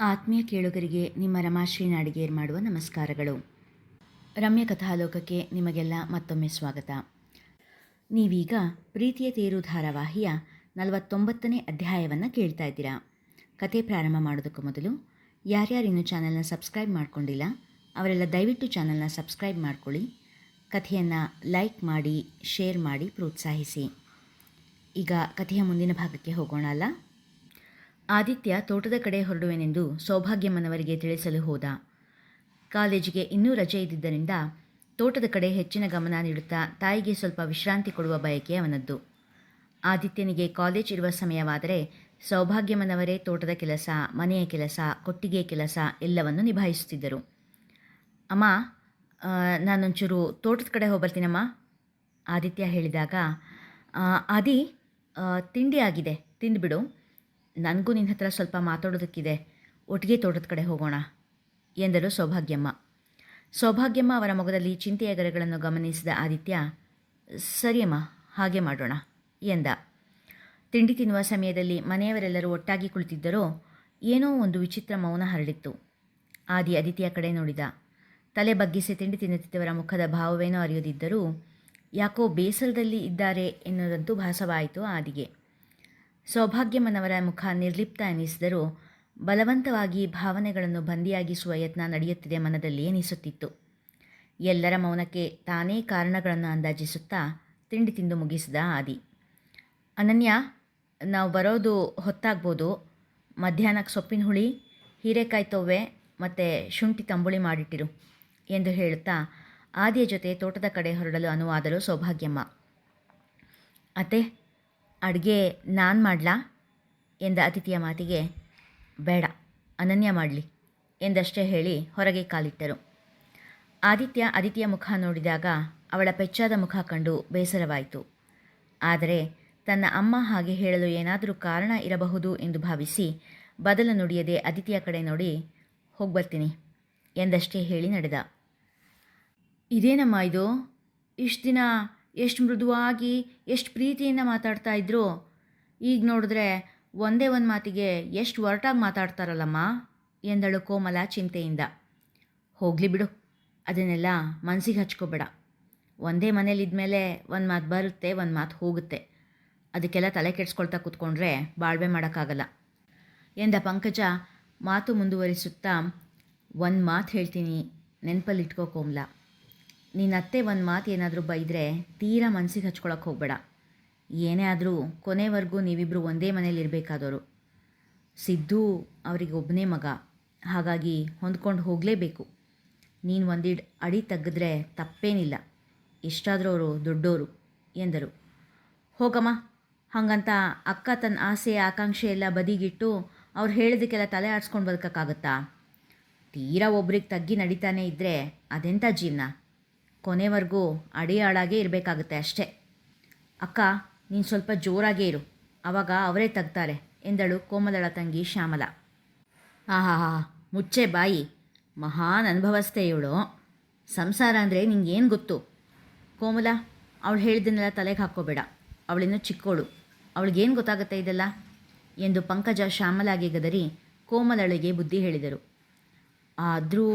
ಆತ್ಮೀಯ ಕೇಳುಗರಿಗೆ ನಿಮ್ಮ ರಮಾಶ್ರೀ ನಾಡಿಗೇರ್ ಮಾಡುವ ನಮಸ್ಕಾರಗಳು. ರಮ್ಯ ಕಥಾಲೋಕಕ್ಕೆ ನಿಮಗೆಲ್ಲ ಮತ್ತೊಮ್ಮೆ ಸ್ವಾಗತ. ನೀವೀಗ ಪ್ರೀತಿಯ ತೇರು ಧಾರಾವಾಹಿಯ ನಲವತ್ತೊಂಬತ್ತನೇ ಅಧ್ಯಾಯವನ್ನು ಕೇಳ್ತಾ ಇದ್ದೀರಾ. ಕತೆ ಪ್ರಾರಂಭ ಮಾಡೋದಕ್ಕೂ ಮೊದಲು ಯಾರ್ಯಾರು ಇನ್ನೂ ಚಾನಲ್ನ ಸಬ್ಸ್ಕ್ರೈಬ್ ಮಾಡಿಕೊಂಡಿಲ್ಲ, ಅವರೆಲ್ಲ ದಯವಿಟ್ಟು ಚಾನಲ್ನ ಸಬ್ಸ್ಕ್ರೈಬ್ ಮಾಡ್ಕೊಳ್ಳಿ. ಕಥೆಯನ್ನು ಲೈಕ್ ಮಾಡಿ, ಶೇರ್ ಮಾಡಿ ಪ್ರೋತ್ಸಾಹಿಸಿ. ಈಗ ಕಥೆಯ ಮುಂದಿನ ಭಾಗಕ್ಕೆ ಹೋಗೋಣ ಅಲ್ಲ? ಆದಿತ್ಯ ತೋಟದ ಕಡೆ ಹೊರಡುವೆನೆಂದು ಸೌಭಾಗ್ಯಮ್ಮನವರಿಗೆ ತಿಳಿಸಲು ಹೋದ. ಕಾಲೇಜಿಗೆ ಇನ್ನೂ ರಜೆ ಇದ್ದಿದ್ದರಿಂದ ತೋಟದ ಕಡೆ ಹೆಚ್ಚಿನ ಗಮನ ನೀಡುತ್ತಾ ತಾಯಿಗೆ ಸ್ವಲ್ಪ ವಿಶ್ರಾಂತಿ ಕೊಡುವ ಬಯಕೆ ಅವನದ್ದು. ಆದಿತ್ಯನಿಗೆ ಕಾಲೇಜ್ ಇರುವ ಸಮಯವಾದರೆ ಸೌಭಾಗ್ಯಮ್ಮನವರೇ ತೋಟದ ಕೆಲಸ ಮನೆಯ ಕೆಲಸ ಕೊಟ್ಟಿಗೆ ಕೆಲಸ ಎಲ್ಲವನ್ನು ನಿಭಾಯಿಸುತ್ತಿದ್ದರು. ಅಮ್ಮ ನಾನೊಂಚೂರು ತೋಟದ ಕಡೆ ಹೋಗ್ಬರ್ತೀನಮ್ಮ ಆದಿತ್ಯ ಹೇಳಿದಾಗ. "ಆ, ಆದಿ ತಿಂಡಿ ಆಗಿದೆ ತಿಂದುಬಿಡು. ನನಗೂ ನಿನ್ನ ಹತ್ರ ಸ್ವಲ್ಪ ಮಾತಾಡೋದಕ್ಕಿದೆ. ಒಟ್ಟಿಗೆ ತೋಟದ ಕಡೆ ಹೋಗೋಣ ಎಂದರು ಸೌಭಾಗ್ಯಮ್ಮ. ಸೌಭಾಗ್ಯಮ್ಮ ಅವರ ಮೊಗದಲ್ಲಿ ಚಿಂತೆಯ ಗರಗಳನ್ನು ಗಮನಿಸಿದ ಆದಿತ್ಯ, ಸರಿಯಮ್ಮ, ಹಾಗೆ ಮಾಡೋಣ, ಎಂದ. ತಿಂಡಿ ತಿನ್ನುವ ಸಮಯದಲ್ಲಿ ಮನೆಯವರೆಲ್ಲರೂ ಒಟ್ಟಾಗಿ ಕುಳಿತಿದ್ದರೂ ಏನೋ ಒಂದು ವಿಚಿತ್ರ ಮೌನ ಹರಡಿತ್ತು. ಆದಿ ಅದಿತಿಯ ಕಡೆ ನೋಡಿದ. ತಲೆ ಬಗ್ಗಿಸಿ ತಿಂಡಿ ತಿನ್ನುತ್ತಿದ್ದವರ ಮುಖದ ಭಾವವೇನೋ ಅರಿಯದಿದ್ದರೂ, ಯಾಕೋ ಬೇಸರದಲ್ಲಿ ಇದ್ದಾರೆ ಎನ್ನುವುದಂತೂ ಭಾಸವಾಯಿತು ಆದಿಗೆ. ಸೌಭಾಗ್ಯಮ್ಮನವರ ಮುಖ ನಿರ್ಲಿಪ್ತ ಎನಿಸಿದರೂ ಬಲವಂತವಾಗಿ ಭಾವನೆಗಳನ್ನು ಬಂದಿಯಾಗಿಸುವ ಯತ್ನ ನಡೆಯುತ್ತಿದೆ ಮನದಲ್ಲಿ ಎನಿಸುತ್ತಿತ್ತು. ಎಲ್ಲರ ಮೌನಕ್ಕೆ ತಾನೇ ಕಾರಣಗಳನ್ನು ಅಂದಾಜಿಸುತ್ತಾ ತಿಂಡಿ ತಿಂದು ಮುಗಿಸಿದ ಆದಿ. ಅನನ್ಯ, ನಾವು ಬರೋದು ಹೊತ್ತಾಗ್ಬೋದು. ಮಧ್ಯಾಹ್ನಕ್ಕೆ ಸೊಪ್ಪಿನ ಹುಳಿ, ಹೀರೆಕಾಯಿ ತೊವ್ವೆ ಮತ್ತು ಶುಂಠಿ ತಂಬುಳಿ ಮಾಡಿಟ್ಟಿರು ಎಂದು ಹೇಳುತ್ತಾ ಆದಿಯ ಜೊತೆ ತೋಟದ ಕಡೆ ಹೊರಡಲು ಅನುವಾದರು ಸೌಭಾಗ್ಯಮ್ಮ. ಅತ್ತೆ ಅಡುಗೆ ನಾನು ಮಾಡಲಾ? ಎಂದ ಅತಿಥಿಯ ಮಾತಿಗೆ, ಬೇಡ, ಅನನ್ಯ ಮಾಡಲಿ, ಎಂದಷ್ಟೇ ಹೇಳಿ ಹೊರಗೆ ಕಾಲಿಟ್ಟರು. ಆದಿತ್ಯ ಅದಿತಿಯ ಮುಖ ನೋಡಿದಾಗ ಅವಳ ಪೆಚ್ಚಾದ ಮುಖ ಕಂಡು ಬೇಸರವಾಯಿತು. ಆದರೆ ತನ್ನ ಅಮ್ಮ ಹಾಗೆ ಹೇಳಲು ಏನಾದರೂ ಕಾರಣ ಇರಬಹುದು ಎಂದು ಭಾವಿಸಿ ಬದಲು ನುಡಿಯದೆ ಅದಿತಿಯ ಕಡೆ ನೋಡಿ, ಹೋಗ್ಬರ್ತೀನಿ, ಎಂದಷ್ಟೇ ಹೇಳಿ ನಡೆದ. ಇದೇನಮ್ಮ ಇದು? ಇಷ್ಟು ದಿನ ಎಷ್ಟು ಮೃದುವಾಗಿ, ಎಷ್ಟು ಪ್ರೀತಿಯಿಂದ ಮಾತಾಡ್ತಾ ಇದ್ರು? ಈಗ ನೋಡಿದ್ರೆ ಒಂದೇ ಒಂದು ಮಾತಿಗೆ ಎಷ್ಟು ಒರಟಾಗಿ ಮಾತಾಡ್ತಾರಲ್ಲಮ್ಮ? ಎಂದಳು ಕೋಮಲ ಚಿಂತೆಯಿಂದ. ಹೋಗಲಿ ಬಿಡು, ಅದನ್ನೆಲ್ಲ ಮನಸ್ಸಿಗೆ ಹಚ್ಕೋಬೇಡ. ಒಂದೇ ಮನೇಲಿದ್ಮೇಲೆ ಒಂದು ಮಾತು ಬರುತ್ತೆ, ಒಂದು ಮಾತು ಹೋಗುತ್ತೆ. ಅದಕ್ಕೆಲ್ಲ ತಲೆ ಕೆಡಿಸ್ಕೊಳ್ತಾ ಕೂತ್ಕೊಂಡ್ರೆ ಬಾಳ್ವೆ ಮಾಡೋಕ್ಕಾಗಲ್ಲ. ಎಂದ ಪಂಕಜ ಮಾತು ಮುಂದುವರಿಸುತ್ತಾ, ಒಂದು ಮಾತು ಹೇಳ್ತೀನಿ, ನೆನಪಲ್ಲಿಟ್ಕೋ ಕೋಮ್ಲ. ನಿನ್ನ ಅತ್ತೆ ಒಂದು ಮಾತು ಏನಾದರೂ ಬೈದರೆ ತೀರಾ ಮನಸ್ಸಿಗೆ ಹಚ್ಕೊಳಕ್ಕೆ ಹೋಗಬೇಡ. ಏನೇ ಆದರೂ ಕೊನೆವರೆಗೂ ನೀವಿಬ್ಬರು ಒಂದೇ ಮನೇಲಿ ಇರಬೇಕಾದವರು ಸಿದ್ದು ಅವರಿಗೆ ಒಬ್ಬನೇ ಮಗ. ಹಾಗಾಗಿ ಹೊಂದ್ಕೊಂಡು ಹೋಗಲೇಬೇಕು. ನೀನು ಒಂದಿಡು ಅಡಿ ತೆಗೆದ್ರೆ ತಪ್ಪೇನಿಲ್ಲ. ಎಷ್ಟಾದರೂ ಅವರು ದೊಡ್ಡೋರು ಎಂದರು. ಹೋಗಮ್ಮ. ಹಾಗಂತ ಅಕ್ಕ ತನ್ನ ಆಸೆ, ಆಕಾಂಕ್ಷೆ ಎಲ್ಲ ಬದಿಗಿಟ್ಟು ಅವ್ರು ಹೇಳಿದಕ್ಕೆಲ್ಲ ತಲೆ ಆಡಿಸ್ಕೊಂಡು ಬದುಕೋಕ್ಕಾಗತ್ತಾ? ತೀರಾ ಒಬ್ರಿಗೆ ತಗ್ಗಿ ನಡೀತಾನೆ ಇದ್ದರೆ ಅದೆಂಥ ಜೀವನ? ಕೊನೆವರೆಗೂ ಅಡಿಯಾಳಾಗೇ ಇರಬೇಕಾಗುತ್ತೆ ಅಷ್ಟೇ. ಅಕ್ಕ, ನೀನು ಸ್ವಲ್ಪ ಜೋರಾಗೇ ಇರು. ಆವಾಗ ಅವರೇ ತಗ್ತಾರೆ, ಎಂದಳು ಕೋಮಲಳ ತಂಗಿ ಶ್ಯಾಮಲ. ಆಹಾ, ಮುಚ್ಚೆ ಬಾಯಿ. ಮಹಾನ್ ಅನುಭವಸ್ಥೆ ಇವಳು. ಸಂಸಾರ ಅಂದರೆ ನಿಂಗೇನು ಗೊತ್ತು? ಕೋಮಲ, ಅವಳು ಹೇಳಿದ್ದನ್ನೆಲ್ಲ ತಲೆಗೆ ಹಾಕ್ಕೋಬೇಡ. ಅವಳಿನ್ನೂ ಚಿಕ್ಕೋಳು. ಅವಳಿಗೇನು ಗೊತ್ತಾಗುತ್ತೆ ಇದೆಲ್ಲ? ಎಂದು ಪಂಕಜ ಶ್ಯಾಮಲಾಗಿ ಗದರಿ ಕೋಮಲಳಿಗೆ ಬುದ್ಧಿ ಹೇಳಿದರು. ಆದರೂ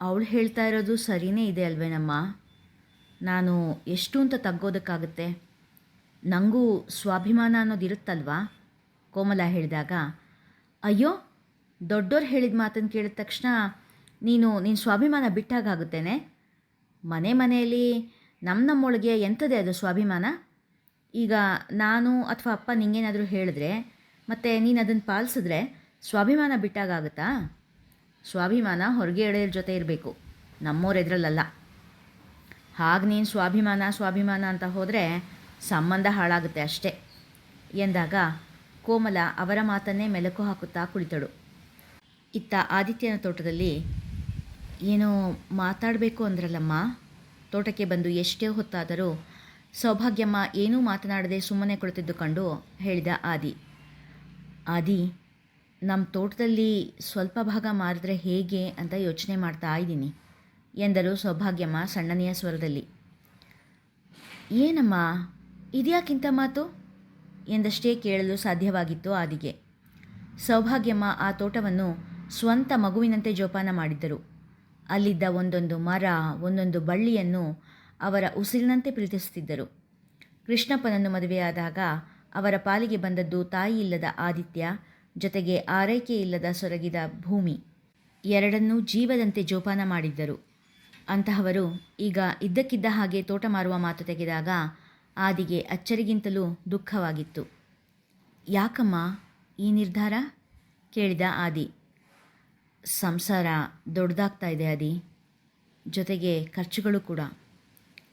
ಅವಳು ಹೇಳ್ತಾ ಇರೋದು ಸರಿಯೇ ಇದೆ ಅಲ್ವೇನಮ್ಮ ನಾನು ಎಷ್ಟು ಅಂತ ತಗ್ಗೋದಕ್ಕಾಗುತ್ತೆ? ನನಗೂ ಸ್ವಾಭಿಮಾನ ಅನ್ನೋದು ಇರುತ್ತಲ್ವಾ? ಕೋಮಲ ಹೇಳಿದಾಗ, ಅಯ್ಯೋ, ದೊಡ್ಡೋರು ಹೇಳಿದ ಮಾತನ್ನು ಕೇಳಿದ ತಕ್ಷಣ ನೀನು ನಿನ್ನ ಸ್ವಾಭಿಮಾನ ಬಿಟ್ಟಾಗುತ್ತೇನೆ ಮನೆ ಮನೆಯಲ್ಲಿ ನಮ್ಮ ನಮ್ಮೊಳಗೆ ಎಂಥದೇ ಅದು ಸ್ವಾಭಿಮಾನ? ಈಗ ನಾನು ಅಥವಾ ಅಪ್ಪ ನಿಂಗೇನಾದರೂ ಹೇಳಿದ್ರೆ ಮತ್ತು ನೀನು ಅದನ್ನು ಪಾಲಿಸಿದ್ರೆ ಸ್ವಾಭಿಮಾನ ಬಿಟ್ಟಾಗುತ್ತಾ ಸ್ವಾಭಿಮಾನ ಹೊರಗೆ ಎಳೆಯರ ಜೊತೆ ಇರಬೇಕು. ನಮ್ಮೋರ ಎದ್ರಲ್ಲ ಹಾಗೆ ನೀನು ಸ್ವಾಭಿಮಾನ ಸ್ವಾಭಿಮಾನ ಅಂತ ಹೋದರೆ ಸಂಬಂಧ ಹಾಳಾಗುತ್ತೆ ಅಷ್ಟೇ. ಎಂದಾಗ ಕೋಮಲ ಅವರ ಮಾತನ್ನೇ ಮೆಲುಕು ಹಾಕುತ್ತಾ ಕುಳಿತಳು. ಇತ್ತ ಆದಿತ್ಯನ ತೋಟದಲ್ಲಿ ಏನು ಮಾತಾಡಬೇಕು ಅಂದ್ರಲ್ಲಮ್ಮ. ತೋಟಕ್ಕೆ ಬಂದು ಎಷ್ಟೇ ಹೊತ್ತಾದರೂ ಸೌಭಾಗ್ಯಮ್ಮ ಏನೂ ಮಾತನಾಡದೆ ಸುಮ್ಮನೆ ಕುಳಿತಿದ್ದು ಕಂಡು ಹೇಳಿದ ಆದಿ. ಆದಿ ನಮ್ಮ ತೋಟದಲ್ಲಿ ಸ್ವಲ್ಪ ಭಾಗ ಮಾರಿದ್ರೆ ಹೇಗೆ ಅಂತ ಯೋಚನೆ ಮಾಡ್ತಾ ಇದ್ದೀನಿ ಎಂದರು ಸೌಭಾಗ್ಯಮ್ಮ ಸಣ್ಣನೆಯ ಸ್ವರದಲ್ಲಿ. ಏನಮ್ಮ? ಇದ್ಯಾಕಿಂತ ಮಾತು? ಎಂದಷ್ಟೇ ಕೇಳಲು ಸಾಧ್ಯವಾಗಿತ್ತು ಆದಿಗೆ. ಸೌಭಾಗ್ಯಮ್ಮ ಆ ತೋಟವನ್ನು ಸ್ವಂತ ಮಗುವಿನಂತೆ ಜೋಪಾನ ಮಾಡಿದ್ದರು. ಅಲ್ಲಿದ್ದ ಒಂದೊಂದು ಮರ, ಒಂದೊಂದು ಬಳ್ಳಿಯನ್ನು ಅವರ ಉಸಿರಿನಂತೆ ಪ್ರೀತಿಸುತ್ತಿದ್ದರು. ಕೃಷ್ಣಪ್ಪನನ್ನು ಮದುವೆಯಾದಾಗ ಅವರ ಪಾಲಿಗೆ ಬಂದದ್ದು ತಾಯಿ ಇಲ್ಲದ ಆದಿತ್ಯ ಜೊತೆಗೆ ಆರೈಕೆ ಇಲ್ಲದ ಸೊರಗಿದ ಭೂಮಿ. ಎರಡನ್ನೂ ಜೀವದಂತೆ ಜೋಪಾನ ಮಾಡಿದ್ದರು. ಅಂತಹವರು ಈಗ ಇದ್ದಕ್ಕಿದ್ದ ಹಾಗೆ ತೋಟ ಮಾರುವ ಮಾತು ತೆಗೆದಾಗ ಆದಿಗೆ ಅಚ್ಚರಿಗಿಂತಲೂ ದುಃಖವಾಗಿತ್ತು. ಯಾಕಮ್ಮ ಈ ನಿರ್ಧಾರ? ಕೇಳಿದ ಆದಿ. ಸಂಸಾರ ದೊಡ್ಡದಾಗ್ತಾ ಇದೆ ಆದಿ. ಜೊತೆಗೆ ಖರ್ಚುಗಳು ಕೂಡ.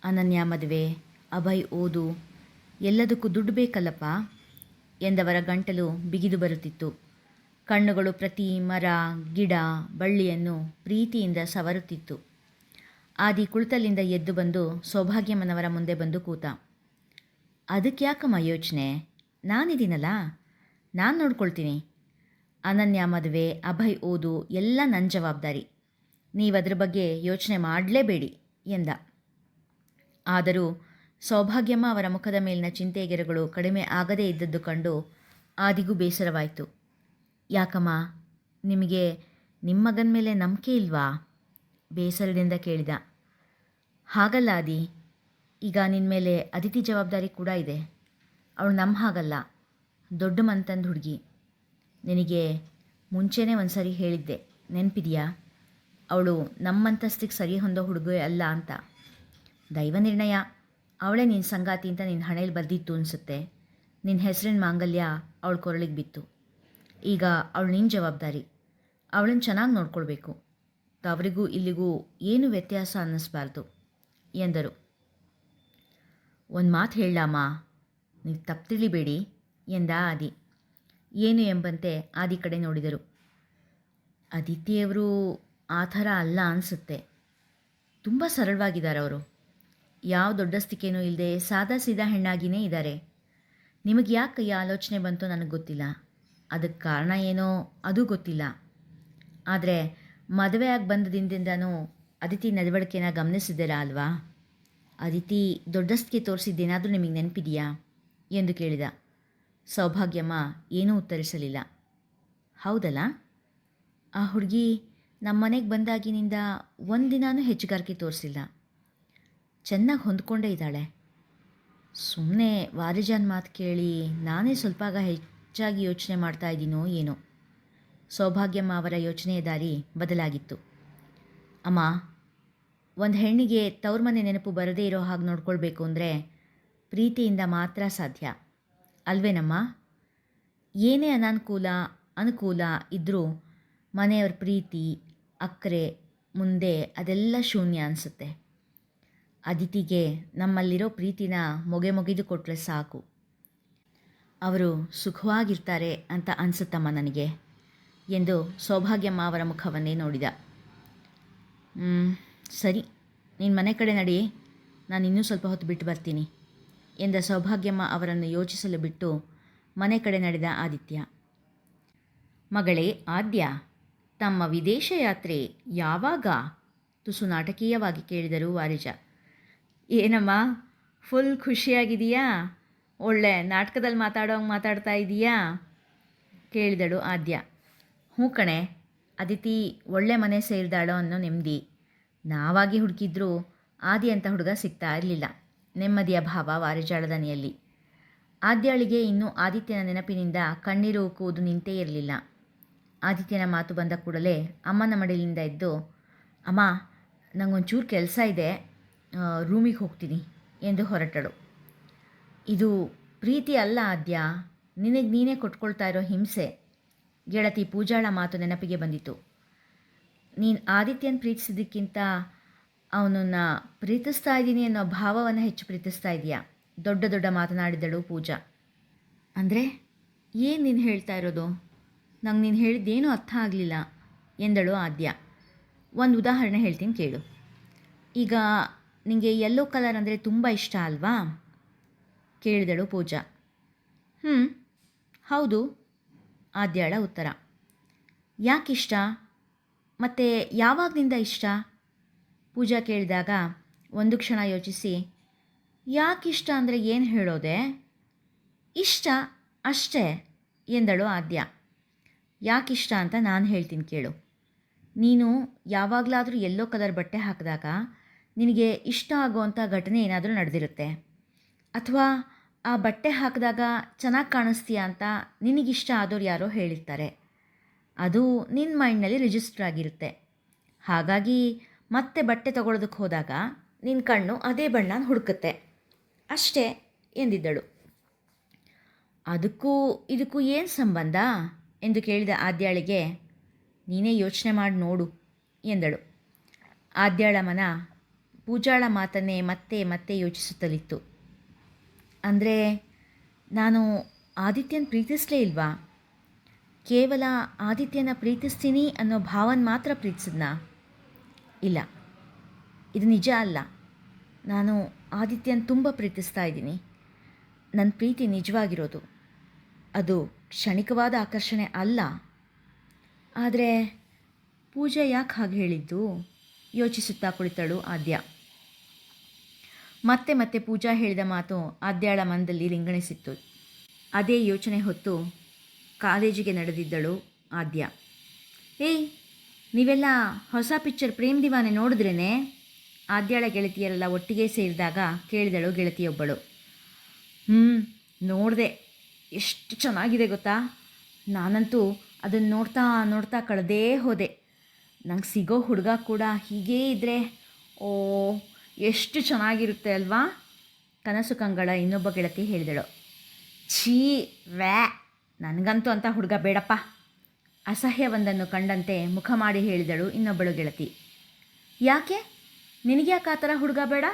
ಅನನ್ಯ ಮದುವೆ, ಅಭಯ್ ಓದು, ಎಲ್ಲದಕ್ಕೂ ದುಡ್ಡು ಬೇಕಲ್ಲಪ್ಪ. ಎಂದವರ ಗಂಟಲು ಬಿಗಿದು ಬರುತ್ತಿತ್ತು. ಕಣ್ಣುಗಳು ಪ್ರತಿ ಮರ, ಗಿಡ, ಬಳ್ಳಿಯನ್ನು ಪ್ರೀತಿಯಿಂದ ಸವರುತ್ತಿತ್ತು. ಆದಿ ಕುಳಿತಲ್ಲಿಂದ ಎದ್ದು ಬಂದು ಸೌಭಾಗ್ಯಮ್ಮನವರ ಮುಂದೆ ಬಂದು ಕೂತ. ಅದಕ್ಕೆ ಯಾಕಮ್ಮ ಯೋಚನೆ? ನಾನಿದ್ದೀನಲ್ಲ ನಾನು ನೋಡ್ಕೊಳ್ತೀನಿ. ಅನನ್ಯ, ಮದುವೆ, ಅಭಯ್, ಓದು, ಎಲ್ಲ ನನ್ನ ಜವಾಬ್ದಾರಿ. ನೀವದ್ರ ಬಗ್ಗೆ ಯೋಚನೆ ಮಾಡಲೇಬೇಡಿ, ಎಂದ. ಆದರೂ ಸೌಭಾಗ್ಯಮ್ಮ ಅವರ ಮುಖದ ಮೇಲಿನ ಚಿಂತೆಗೆರೆಗಳು ಕಡಿಮೆ ಆಗದೇ ಇದ್ದದ್ದು ಕಂಡು ಆದಿಗೂ ಬೇಸರವಾಯಿತು. ಯಾಕಮ್ಮ, ನಿಮಗೆ ನಿಮ್ಮ ಮಗನ ಮೇಲೆ ನಂಬಿಕೆ ಇಲ್ವಾ? ಬೇಸರದಿಂದ ಕೇಳಿದ. ಹಾಗಲ್ಲ ಆದಿ, ಈಗ ನಿನ್ನ ಮೇಲೆ ಅತಿಥಿ ಜವಾಬ್ದಾರಿ ಕೂಡ ಇದೆ. ಅವಳು ನಮ್ಮ ಹಾಗಲ್ಲ, ದೊಡ್ಡ ಮಂತಂದು ಹುಡುಗಿ. ನಿನಗೆ ಮುಂಚೆನೇ ಒಂದು ಸರಿ ಹೇಳಿದ್ದೆ, ನೆನಪಿದೆಯಾ? ಅವಳು ನಮ್ಮಂತಸ್ತಿಗೆ ಸರಿ ಹೊಂದೋ ಹುಡುಗ ಅಲ್ಲ ಅಂತ. ದೈವ ನಿರ್ಣಯ. ಅವಳೇ ನಿನ್ನ ಸಂಗಾತಿ ಅಂತ ನಿನ್ನ ಹಣೆಯಲ್ಲಿ ಬರೆದಿತ್ತು ಅನಿಸುತ್ತೆ. ನಿನ್ನ ಹೆಸರಿನ ಮಾಂಗಲ್ಯ ಅವಳ ಕೊರಳಿಗೆ ಬಿತ್ತು. ಈಗ ಅವಳು ನಿನ್ನ ಜವಾಬ್ದಾರಿ. ಅವಳನ್ನು ಚೆನ್ನಾಗಿ ನೋಡ್ಕೊಳ್ಬೇಕು. ಅವರಿಗೂ ಇಲ್ಲಿಗೂ ಏನು ವ್ಯತ್ಯಾಸ ಅನ್ನಿಸ್ಬಾರ್ದು, ಎಂದರು. ಒಂದು ಮಾತು ಹೇಳಲಾಮ, ನೀವು ತಪ್ಪು ತಿಳಿಬೇಡಿ ಎಂದ ಆದಿ. ಏನು ಎಂಬಂತೆ ಆದಿ ಕಡೆ ನೋಡಿದರು. ಆದಿತ್ಯವರು ಆ ಥರ ಅಲ್ಲ ಅನಿಸುತ್ತೆ. ತುಂಬ ಸರಳವಾಗಿದ್ದಾರೆ ಅವರು. ಯಾವ ದೊಡ್ಡಸ್ತಿಕೆನೂ ಇಲ್ಲದೆ ಸಾದಾ ಸೀದಾ ಹೆಣ್ಣಾಗಿಯೇ ಇದ್ದಾರೆ. ನಿಮಗೆ ಯಾಕೆ ಈ ಆಲೋಚನೆ ಬಂತು ನನಗೆ ಗೊತ್ತಿಲ್ಲ. ಅದಕ್ಕೆ ಕಾರಣ ಏನೋ ಅದು ಗೊತ್ತಿಲ್ಲ. ಆದರೆ ಮದುವೆ ಆಗಿ ಬಂದ ದಿನದಿಂದನೂ ಅದಿತಿ ನಡವಳಿಕೆನ ಗಮನಿಸಿದ್ದೀರಾ ಅಲ್ವಾ? ಅದಿತಿ ದೊಡ್ಡಸ್ತಿಗೆ ತೋರಿಸಿದ್ದೇನಾದರೂ ನಿಮಗೆ ನೆನಪಿದೆಯಾ? ಎಂದು ಕೇಳಿದ. ಸೌಭಾಗ್ಯಮ್ಮ ಏನೂ ಉತ್ತರಿಸಲಿಲ್ಲ. ಹೌದಲ್ಲ? ಆ ಹುಡುಗಿ ನಮ್ಮ ಮನೆಗೆ ಬಂದಾಗಿನಿಂದ ಒಂದಿನಾನೂ ಹೆಚ್ಚುಗಾರಿಕೆ ತೋರಿಸಿಲ್ಲ. ಚೆನ್ನಾಗಿ ಹೊಂದ್ಕೊಂಡೇ ಇದ್ದಾಳೆ. ಸುಮ್ಮನೆ ವಾರಿಜಾನ್ ಮಾತು ಕೇಳಿ ನಾನೇ ಸ್ವಲ್ಪ ಹೆಚ್ಚಾಗಿ ಯೋಚನೆ ಮಾಡ್ತಾ ಇದ್ದೀನೋ ಏನೋ. ಸೌಭಾಗ್ಯಮ್ಮ ಅವರ ಯೋಚನೆಯ ದಾರಿ ಬದಲಾಗಿತ್ತು. ಅಮ್ಮ, ಒಂದು ಹೆಣ್ಣಿಗೆ ತವ್ರ ಮನೆ ನೆನಪು ಬರದೇ ಇರೋ ಹಾಗೆ ನೋಡ್ಕೊಳ್ಬೇಕು ಅಂದರೆ ಪ್ರೀತಿಯಿಂದ ಮಾತ್ರ ಸಾಧ್ಯ. ಅಲ್ವೇನಮ್ಮ? ಏನೇ ಅನಾನುಕೂಲ, ಅನುಕೂಲ ಇದ್ದರೂ ಮನೆಯವ್ರ ಪ್ರೀತಿ ಅಕ್ಕರೆ ಮುಂದೆ ಅದೆಲ್ಲ ಶೂನ್ಯ ಅನಿಸುತ್ತೆ. ಅದಿತಿಗೆ ನಮ್ಮಲ್ಲಿರೋ ಪ್ರೀತಿನ ಮೊಗೆ ಮುಗಿದು ಕೊಟ್ಟರೆ ಸಾಕು. ಅವರು ಸುಖವಾಗಿರ್ತಾರೆ ಅಂತ ಅನಿಸುತ್ತಮ್ಮ ನನಗೆ ಎಂದು ಸೌಭಾಗ್ಯಮ್ಮ ಅವರ ಮುಖವನ್ನೇ ನೋಡಿದ. "ಹ್ಮ್, ಸರಿ ನಿನ್ನ ಮನೆ ಕಡೆ ನಡಿ ನಾನು ಇನ್ನೂ ಸ್ವಲ್ಪ ಹೊತ್ತು ಬಿಟ್ಟು ಬರ್ತೀನಿ ಎಂದ ಸೌಭಾಗ್ಯಮ್ಮ ಅವರನ್ನು ಯೋಚಿಸಲು ಬಿಟ್ಟು ಮನೆ ಕಡೆ ನಡೆದ ಆದಿತ್ಯ. ಮಗಳೇ ಆದ್ಯ ತಮ್ಮ ವಿದೇಶ ಯಾತ್ರೆ ಯಾವಾಗ? ತುಸು ನಾಟಕೀಯವಾಗಿ ಕೇಳಿದರು ವಾರಿಜ. ಏನಮ್ಮ ಫುಲ್ ಖುಷಿಯಾಗಿದೆಯಾ? ಒಳ್ಳೆ ನಾಟಕದಲ್ಲಿ ಮಾತಾಡೋಂಗೆ ಮಾತಾಡ್ತಾ ಇದೀಯಾ? ಕೇಳಿದಳು ಆದ್ಯ. ಹ್ಞೂ ಕಣೆ, ಅದಿತಿ ಒಳ್ಳೆ ಮನೆ ಸೇರಿದಾಳೋ ಅನ್ನೋ ನೆಮ್ಮದಿ. ನಾವಾಗಿ ಹುಡುಕಿದ್ರೂ ಆದಿ ಅಂತ ಹುಡುಗ ಸಿಗ್ತಾ ಇರಲಿಲ್ಲ. ನೆಮ್ಮದಿಯ ಭಾವ ವಾರಿಜಾಳದನಿಯಲ್ಲಿ ಆದ್ಯಾಳಿಗೆ ಇನ್ನೂ ಆದಿತ್ಯನ ನೆನಪಿನಿಂದ ಕಣ್ಣೀರು ಉಕ್ಕುವುದು ನಿಂತೇ ಇರಲಿಲ್ಲ. ಆದಿತ್ಯನ ಮಾತು ಬಂದ ಕೂಡಲೇ ಅಮ್ಮನ ಮಡಿಲಿಂದ ಇದ್ದು ಅಮ್ಮ, ನಂಗೊಂಚೂರು ಕೆಲಸ ಇದೆ. ರೂಮಿಗೆ ಹೋಗ್ತೀನಿ ಎಂದು ಹೊರಟಳು. ಇದು ಪ್ರೀತಿ ಅಲ್ಲ ಆದ್ಯ, ನಿನಗೆ ನೀನೇ ಕೊಟ್ಕೊಳ್ತಾ ಇರೋ ಹಿಂಸೆ, ಗೆಳತಿ ಪೂಜಾಳ ಮಾತು ನೆನಪಿಗೆ ಬಂದಿತು. ನೀನು ಆದಿತ್ಯನ ಪ್ರೀತಿಸಿದ್ದಕ್ಕಿಂತ ಅವನನ್ನು ಪ್ರೀತಿಸ್ತಾ ಇದ್ದೀನಿ ಅನ್ನೋ ಭಾವವನ್ನು ಹೆಚ್ಚು ಪ್ರೀತಿಸ್ತಾ ಇದೆಯಾ ದೊಡ್ಡ ದೊಡ್ಡ ಮಾತನಾಡಿದಳು ಪೂಜಾ. ಅಂದರೆ ಏನು ನೀನು ಹೇಳ್ತಾ ಇರೋದು? ನಂಗೆ ನೀನು ಹೇಳಿದ್ದೇನೂ ಅರ್ಥ ಆಗಲಿಲ್ಲ, ಎಂದಳು ಆದ್ಯ. ಒಂದು ಉದಾಹರಣೆ ಹೇಳ್ತೀನಿ ಕೇಳು. ಈಗ ನಿಮಗೆ ಯೆಲ್ಲೋ ಕಲರ್ ಅಂದರೆ ತುಂಬ ಇಷ್ಟ ಅಲ್ವಾ? ಕೇಳಿದಳು ಪೂಜಾ. ಹ್ಞೂ ಹೌದು, ಆದ್ಯಾಳ ಉತ್ತರ. ಯಾಕಿಷ್ಟ ಮತ್ತು ಯಾವಾಗನಿಂದ ಇಷ್ಟ? ಪೂಜಾ ಕೇಳಿದಾಗ ಒಂದು ಕ್ಷಣ ಯೋಚಿಸಿ ಯಾಕಿಷ್ಟ ಅಂದರೆ ಏನು ಹೇಳೋದೆ? ಇಷ್ಟ ಅಷ್ಟೇ, ಎಂದಳು ಆದ್ಯ. ಯಾಕಿಷ್ಟ ಅಂತ ನಾನು ಹೇಳ್ತೀನಿ ಕೇಳು. ನೀನು ಯಾವಾಗಲಾದರೂ ಎಲ್ಲೋ ಕಲರ್ ಬಟ್ಟೆ ಹಾಕಿದಾಗ ನಿನಗೆ ಇಷ್ಟ ಆಗುವಂಥ ಘಟನೆ ಏನಾದರೂ ನಡೆದಿರುತ್ತೆ? ಅಥವಾ ಆ ಬಟ್ಟೆ ಹಾಕಿದಾಗ ಚೆನ್ನಾಗಿ ಕಾಣಿಸ್ತೀಯಾ ಅಂತ ನಿನಗಿಷ್ಟ ಆದವ್ರು ಯಾರೋ ಹೇಳಿರ್ತಾರೆ. ಅದು ನಿನ್ನ ಮೈಂಡ್ನಲ್ಲಿ ರಿಜಿಸ್ಟರ್ ಆಗಿರುತ್ತೆ. ಹಾಗಾಗಿ ಮತ್ತೆ ಬಟ್ಟೆ ತಗೊಳ್ಳೋದಕ್ಕೆ ಹೋದಾಗ ನಿನ್ನ ಕಣ್ಣು ಅದೇ ಬಣ್ಣನ ಹುಡುಕುತ್ತೆ. ಅಷ್ಟೇ ಎಂದಿದ್ದಳು. ಅದಕ್ಕೂ ಇದಕ್ಕೂ ಏನು ಸಂಬಂಧ? ಎಂದು ಕೇಳಿದ ಆದ್ಯಾಳಿಗೆ, ನೀನೇ ಯೋಚನೆ ಮಾಡಿ ನೋಡು ಎಂದಳು. ಆದ್ಯಾಳ ಮನ ಪೂಜಾಳ ಮಾತನ್ನೇ ಮತ್ತೆ ಮತ್ತೆ ಯೋಚಿಸುತ್ತಲಿತ್ತು. ಅಂದರೆ, ನಾನು ಆದಿತ್ಯನ ಪ್ರೀತಿಸಲೇ ಇಲ್ವಾ? ಕೇವಲ ಆದಿತ್ಯನ ಪ್ರೀತಿಸ್ತೀನಿ ಅನ್ನೋ ಭಾವನ ಮಾತ್ರ ಪ್ರೀತಿಸಿದ್ನಾ? ಇಲ್ಲ. ಇದು ನಿಜ ಅಲ್ಲ. ನಾನು ಆದಿತ್ಯನ ತುಂಬ ಪ್ರೀತಿಸ್ತಾ ಇದ್ದೀನಿ. ನನ್ನ ಪ್ರೀತಿ ನಿಜವಾಗಿರೋದು. ಅದು ಕ್ಷಣಿಕವಾದ ಆಕರ್ಷಣೆ ಅಲ್ಲ. ಆದರೆ, ಪೂಜೆ ಯಾಕೆ ಹಾಗೆ ಹೇಳಿದ್ದು? ಯೋಚಿಸುತ್ತಾ ಕುಳಿತಳು ಆದ್ಯ. ಮತ್ತೆ ಮತ್ತೆ ಪೂಜಾ ಹೇಳಿದ ಮಾತು ಆದ್ಯಾಳ ಮನದಲ್ಲಿ ರಿಂಗಣಿಸಿತ್ತು ಅದೇ ಯೋಚನೆ ಹೊತ್ತು ಕಾಲೇಜಿಗೆ ನಡೆದಿದ್ದಳು ಆದ್ಯ. ಏಯ್, ನೀವೆಲ್ಲ ಹೊಸ ಪಿಕ್ಚರ್ ಪ್ರೇಮ್ ದಿವಾನೆ ನೋಡಿದ್ರೇನೆ? ಆದ್ಯಾಳ ಗೆಳತಿಯರೆಲ್ಲ ಒಟ್ಟಿಗೆ ಸೇರಿದಾಗ ಕೇಳಿದಳು ಗೆಳತಿಯೊಬ್ಬಳು. ಹ್ಞೂ ನೋಡಿದೆ. ಎಷ್ಟು ಚೆನ್ನಾಗಿದೆ ಗೊತ್ತಾ? ನಾನಂತೂ ಅದನ್ನು ನೋಡ್ತಾ ನೋಡ್ತಾ ಕಳೆದೇ ಹೋದೆ. ನಂಗೆ ಸಿಗೋ ಹುಡುಗ ಕೂಡ ಹೀಗೇ ಇದ್ದರೆ ಓ ಎಷ್ಟು ಚೆನ್ನಾಗಿರುತ್ತೆ ಅಲ್ವಾ? ಕನಸು ಕಂಗಳ ಇನ್ನೊಬ್ಬ ಗೆಳತಿ ಹೇಳಿದಳು. ಛೀ, ವ್ಯಾ, ನನಗಂತೂ ಅಂತ ಹುಡುಗ ಬೇಡಪ್ಪ. ಅಸಹ್ಯವೊಂದನ್ನು ಕಂಡಂತೆ ಮುಖ ಮಾಡಿ ಹೇಳಿದಳು ಇನ್ನೊಬ್ಬಳು ಗೆಳತಿ. ಯಾಕೆ? ನಿನಗ್ಯಾಕೆ ಆ ಥರ ಹುಡುಗ ಬೇಡ?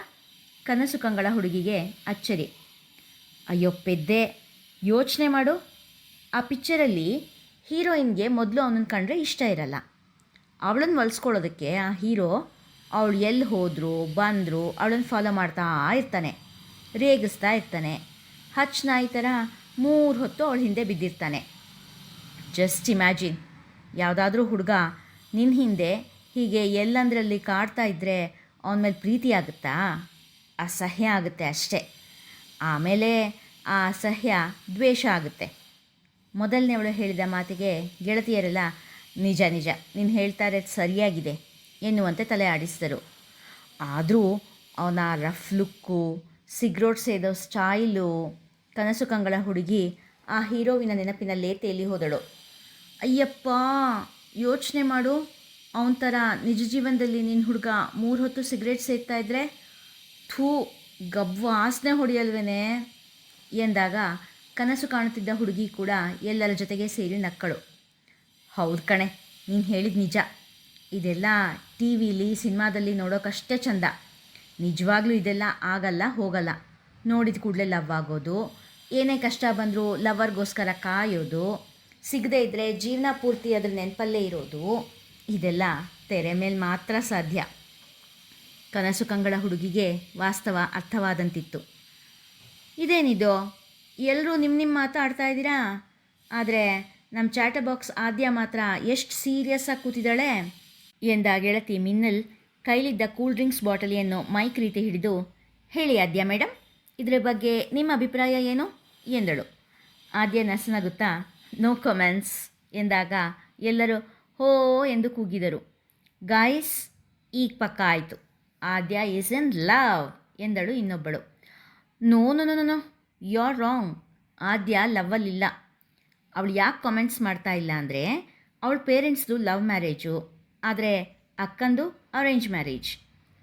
ಕನಸು ಕಂಗಳ ಹುಡುಗಿಗೆ ಅಚ್ಚರಿ. ಅಯ್ಯೋ, ಪೆದ್ದೆ. ಯೋಚನೆ ಮಾಡು. ಆ ಪಿಕ್ಚರಲ್ಲಿ ಹೀರೋಯಿನ್ಗೆ ಮೊದಲು ಅವನನ್ನು ಕಂಡ್ರೆ ಇಷ್ಟ ಇರಲ್ಲ. ಅವಳನ್ನು ಒಲಿಸ್ಕೊಳ್ಳೋದಕ್ಕೆ ಆ ಹೀರೋ ಅವಳು ಎಲ್ಲಿ ಹೋದರು, ಬಂದರು, ಅವಳನ್ನು ಫಾಲೋ ಮಾಡ್ತಾ ಇರ್ತಾನೆ, ರೇಗಿಸ್ತಾ ಇರ್ತಾನೆ. ಹಚ್ಚನಾಯಿ ಥರ ಮೂರು ಹೊತ್ತು ಅವಳ ಹಿಂದೆ ಬಿದ್ದಿರ್ತಾನೆ. ಜಸ್ಟ್ ಇಮ್ಯಾಜಿನ್ ಯಾವುದಾದ್ರೂ ಹುಡುಗ ನಿನ್ನ ಹಿಂದೆ ಹೀಗೆ ಎಲ್ಲಂದ್ರಲ್ಲಿ ಕಾಡ್ತಾ ಇದ್ದರೆ ಅವನ ಮೇಲೆ ಪ್ರೀತಿ ಆಗುತ್ತಾ? ಅಸಹ್ಯ ಆಗುತ್ತೆ ಅಷ್ಟೇ. ಆಮೇಲೆ ಆ ಅಸಹ್ಯ, ದ್ವೇಷ ಆಗುತ್ತೆ. ಮೊದಲನೇವಳು ಹೇಳಿದ ಮಾತಿಗೆ ಗೆಳತಿಯರೆಲ್ಲ, ನಿಜ ನಿಜ, ನೀನು ಹೇಳ್ತಾ ಇರೋದು ಸರಿಯಾಗಿದೆ. ಎನ್ನುವಂತೆ ತಲೆ ಆಡಿಸಿದರು. ಆದರೂ ಅವನ ರಫ್ ಲುಕ್ಕು ಸಿಗ್ರೋಟ್ ಸೇದೋ ಸ್ಟೈಲು, ಕನಸು ಕಂಗಳ ಹುಡುಗಿ ಆ ಹೀರೋವಿನ ನೆನಪಿನಲ್ಲೇ ತೇಲಿ ಹೋದಳು. ಅಯ್ಯಪ್ಪ, ಯೋಚನೆ ಮಾಡು. ಅವನ ಥರ ನಿಜ ಜೀವನದಲ್ಲಿ ನಿನ್ನ ಹುಡುಗ ಮೂರು ಹೊತ್ತು ಸಿಗರೇಟ್ ಸೇದ್ತಾ ಇದ್ರೆ ಥೂ ಗಬ್ಬು ಆಸನೆ ಹೊಡೆಯಲ್ವೇನೆ? ಎಂದಾಗ ಕನಸು ಕಾಣುತ್ತಿದ್ದ ಹುಡುಗಿ ಕೂಡ ಎಲ್ಲರ ಜೊತೆಗೆ ಸೇರಿ ನಕ್ಕಳು. ಹೌದು ಕಣೆ, ನೀನು ಹೇಳಿದ ನಿಜ. ಇದೆಲ್ಲ ಟಿ ವಿಲಿ ಸಿನಿಮಾದಲ್ಲಿ ನೋಡೋಕ್ಕಷ್ಟೇ ಚಂದ. ನಿಜವಾಗ್ಲೂ ಇದೆಲ್ಲ ಆಗಲ್ಲ, ಹೋಗಲ್ಲ. ನೋಡಿದ ಕೂಡಲೇ ಲವ್ ಆಗೋದು, ಏನೇ ಕಷ್ಟ ಬಂದರೂ ಲವರ್ಗೋಸ್ಕರ ಕಾಯೋದು, ಸಿಗದೇ ಇದ್ದರೆ ಜೀವನ ಪೂರ್ತಿ ಅದ್ರ ನೆನಪಲ್ಲೇ ಇರೋದು, ಇದೆಲ್ಲ ತೆರೆ ಮೇಲೆ ಮಾತ್ರ ಸಾಧ್ಯ. ಕನಸು ಕಂಗಳ ಹುಡುಗಿಗೆ ವಾಸ್ತವ ಅರ್ಥವಾದಂತಿತ್ತು. ಇದೇನಿದು? ಎಲ್ಲರೂ ನಿಮ್ಮ ನಿಮ್ಮ ಮಾತಾಡ್ತಾ ಇದ್ದೀರಾ? ಆದರೆ ನಮ್ಮ ಚಾಟ ಬಾಕ್ಸ್ ಆದ್ಯ ಮಾತ್ರ ಎಷ್ಟು ಸೀರಿಯಸ್ಸಾಗಿ ಕೂತಿದ್ದಾಳೆ? ಎಂದ ಗೆಳತಿ ಮಿನ್ನಲ್ ಕೈಲಿದ್ದ ಕೂಲ್ ಡ್ರಿಂಕ್ಸ್ ಬಾಟಲಿಯನ್ನು ಮೈಕ್ ರೀತಿ ಹಿಡಿದು, ಹೇಳಿ ಆದ್ಯ ಮೇಡಮ್ ಇದರ ಬಗ್ಗೆ ನಿಮ್ಮ ಅಭಿಪ್ರಾಯ ಏನು? ಎಂದಳು. ಆದ್ಯ ನಸನಗುತ್ತಾ, ನೋ ಕಮೆಂಟ್ಸ್, ಎಂದಾಗ ಎಲ್ಲರೂ, ಹೋ, ಎಂದು ಕೂಗಿದರು. ಗಾಯಸ್, ಈಗ ಪಕ್ಕ ಆಯಿತು. ಆದ್ಯ ಈಸ್ ಇನ್ ಲವ್, ಎಂದಳು ಇನ್ನೊಬ್ಬಳು. No no no no, you are wrong. Aadya ಲವ್ವಲ್ಲಿಲ್ಲ. ಅವಳು ಯಾಕೆ ಕಾಮೆಂಟ್ಸ್ ಮಾಡ್ತಾ ಇಲ್ಲ ಅಂದರೆ, ಅವಳ ಪೇರೆಂಟ್ಸ್ದು ಲವ್ ಮ್ಯಾರೇಜು. ಆದರೆ ಅಕ್ಕಂದು arrange marriage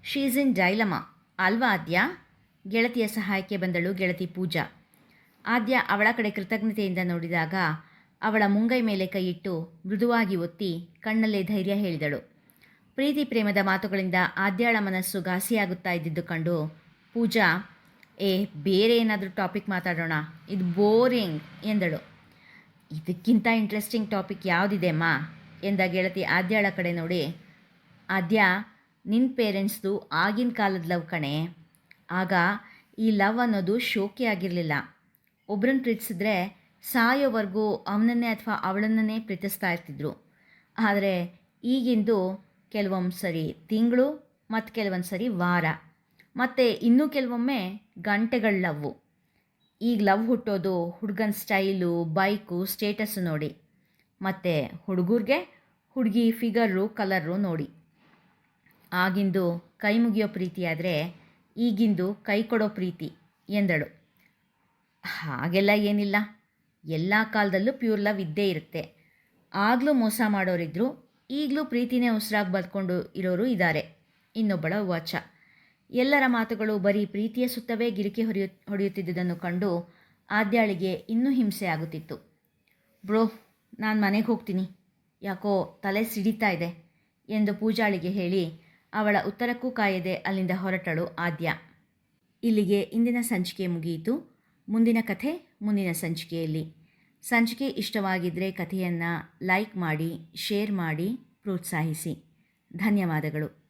she is in dilemma ಅಲ್ವಾ ಆದ್ಯ? ಗೆಳತಿಯ ಸಹಾಯಕ್ಕೆ ಬಂದಳು ಗೆಳತಿ ಪೂಜಾ. ಆದ್ಯ ಅವಳ ಕಡೆ ಕೃತಜ್ಞತೆಯಿಂದ ನೋಡಿದಾಗ ಅವಳ ಮುಂಗೈ ಮೇಲೆ ಕೈಯಿಟ್ಟು ಮೃದುವಾಗಿ ಒತ್ತಿ ಕಣ್ಣಲ್ಲೇ ಧೈರ್ಯ ಹೇಳಿದಳು. ಪ್ರೀತಿ ಪ್ರೇಮದ ಮಾತುಗಳಿಂದ ಆದ್ಯಾಳ ಮನಸ್ಸು ಘಾಸಿಯಾಗುತ್ತಾ ಇದ್ದಿದ್ದು ಕಂಡು ಪೂಜಾ, ಏ, ಬೇರೆ ಏನಾದರೂ ಟಾಪಿಕ್ ಮಾತಾಡೋಣ. ಇದು ಬೋರಿಂಗ್ ಎಂದಳು. ಇದಕ್ಕಿಂತ ಇಂಟ್ರೆಸ್ಟಿಂಗ್ ಟಾಪಿಕ್ ಯಾವುದಿದೆ, ಅಮ್ಮ? ಎಂದ ಗೆಳತಿ ಆದ್ಯಾಳ ಕಡೆ ನೋಡಿ. ಆದ್ಯ ನಿನ್ನ ಪೇರೆಂಟ್ಸ್ದು ಆಗಿನ ಕಾಲದ ಲವ್ ಕಣೆ. ಆಗ ಈ ಲವ್ ಅನ್ನೋದು ಶೋಕಿ ಆಗಿರಲಿಲ್ಲ. ಒಬ್ರನ್ನ ಪ್ರೀತಿಸಿದ್ರೆ ಸಾಯೋವರೆಗೂ ಅವನನ್ನೇ ಅಥವಾ ಅವಳನ್ನೇ ಪ್ರೀತಿಸ್ತಾ ಇರ್ತಿದ್ರು. ಆದರೆ ಈಗಿಂದು ಕೆಲವೊಂದು ಸರಿ ತಿಂಗಳು ಮತ್ತು ಕೆಲವೊಂದು ಸರಿ ವಾರ. ಮತ್ತು ಇನ್ನೂ ಕೆಲವೊಮ್ಮೆ ಗಂಟೆಗಳ ಲವ್ವು ಈಗ ಲವ್ ಹುಟ್ಟೋದು ಹುಡುಗನ ಸ್ಟೈಲು ಬೈಕು ಸ್ಟೇಟಸ್ಸು ನೋಡಿ. ಮತ್ತು ಹುಡುಗರಿಗೆ ಹುಡುಗಿ ಫಿಗರು, ಕಲರು ನೋಡಿ. ಆಗಿಂದು ಕೈ ಮುಗಿಯೋ ಪ್ರೀತಿಯಾದರೆ ಈಗಿಂದು ಕೈ ಕೊಡೋ ಪ್ರೀತಿ ಎಂದಳು. ಹಾಗೆಲ್ಲ ಏನಿಲ್ಲ. ಎಲ್ಲ ಕಾಲದಲ್ಲೂ ಪ್ಯೂರ್ ಲವ್ ಇದ್ದೇ ಇರುತ್ತೆ. ಆಗಲೂ ಮೋಸ ಮಾಡೋರಿದ್ರು ಈಗಲೂ ಪ್ರೀತಿನೇ ಉಸಿರಾಗಿ ಬದ್ಕೊಂಡು ಇರೋರು ಇದ್ದಾರೆ ಇನ್ನೊಬ್ಬಳ ವಾಚ. ಎಲ್ಲರ ಮಾತುಗಳು ಬರೀ ಪ್ರೀತಿಯ ಸುತ್ತವೇ ಗಿರಿಕೆ ಹೊಡೆಯು ಹೊಡೆಯುತ್ತಿದ್ದುದನ್ನು ಕಂಡು ಆದ್ಯಾಳಿಗೆ ಇನ್ನೂ ಹಿಂಸೆ ಆಗುತ್ತಿತ್ತು. ಬ್ರೋ ನಾನು ಮನೆಗೆ ಹೋಗ್ತೀನಿ. ಯಾಕೋ ತಲೆ ಸಿಡಿತಾ ಇದೆ ಎಂದು ಪೂಜಾಳಿಗೆ ಹೇಳಿ ಅವಳ ಉತ್ತರಕ್ಕೂ ಕಾಯದೆ ಅಲ್ಲಿಂದ ಹೊರಟಳು ಆದ್ಯ. ಇಲ್ಲಿಗೆ ಇಂದಿನ ಸಂಚಿಕೆ ಮುಗಿಯಿತು. ಮುಂದಿನ ಕಥೆ ಮುಂದಿನ ಸಂಚಿಕೆಯಲ್ಲಿ. ಸಂಚಿಕೆ ಇಷ್ಟವಾಗಿದ್ದರೆ ಕಥೆಯನ್ನು ಲೈಕ್ ಮಾಡಿ, ಶೇರ್ ಮಾಡಿ, ಪ್ರೋತ್ಸಾಹಿಸಿ. ಧನ್ಯವಾದಗಳು.